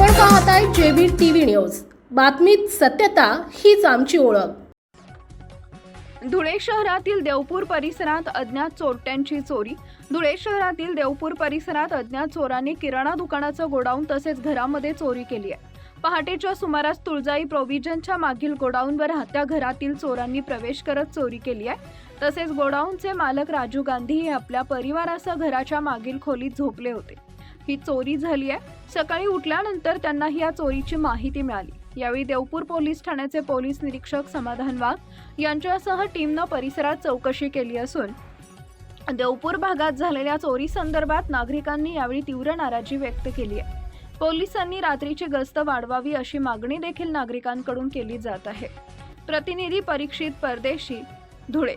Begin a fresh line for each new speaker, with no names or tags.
पाहताय JB TV news. बातमीत सत्यता हीच आमची ओळख.
धुळे शहरातील देवपूर परिसरात अज्ञात चोरट्यांची चोरी. धुळे शहरातील देवपूर परिसरात अज्ञात चोरांनी किराणा दुकानाचं गोडाऊन तसेच घरामध्ये चोरी केली आहे. पहाटेच्या सुमारास तुळजाई प्रोव्हिजनच्या मागील गोडाऊनवर राहत्या घरातील चोरांनी प्रवेश करत चोरी केली आहे. तसेच गोडाऊनचे मालक राजू गांधी हे आपल्या परिवारासह घराच्या मागील खोलीत झोपले होते. ही चोरी झाली आहे. सकाळी उठल्यानंतर त्यांना या चोरीची माहिती मिळाली. यावेळी देवपूर पोलीस ठाण्याचे पोलीस निरीक्षक समाधान वाघ यांच्यासह टीमनं परिसरात चौकशी केली असून देवपूर भागात झालेल्या चोरी संदर्भात नागरिकांनी यावेळी तीव्र नाराजी व्यक्त केली आहे. पोलिसांनी रात्रीची गस्त वाढवावी अशी मागणी देखील नागरिकांकडून केली जात आहे. प्रतिनिधी परीक्षित परदेशी धुळे